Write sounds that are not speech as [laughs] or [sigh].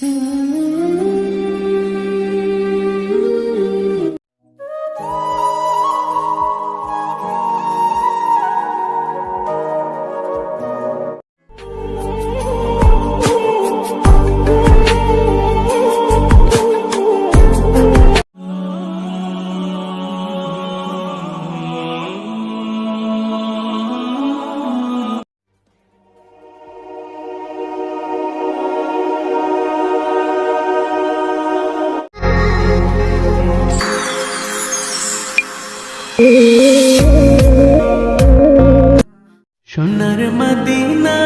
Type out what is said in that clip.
Mm-hmm. [laughs] সোনার Medina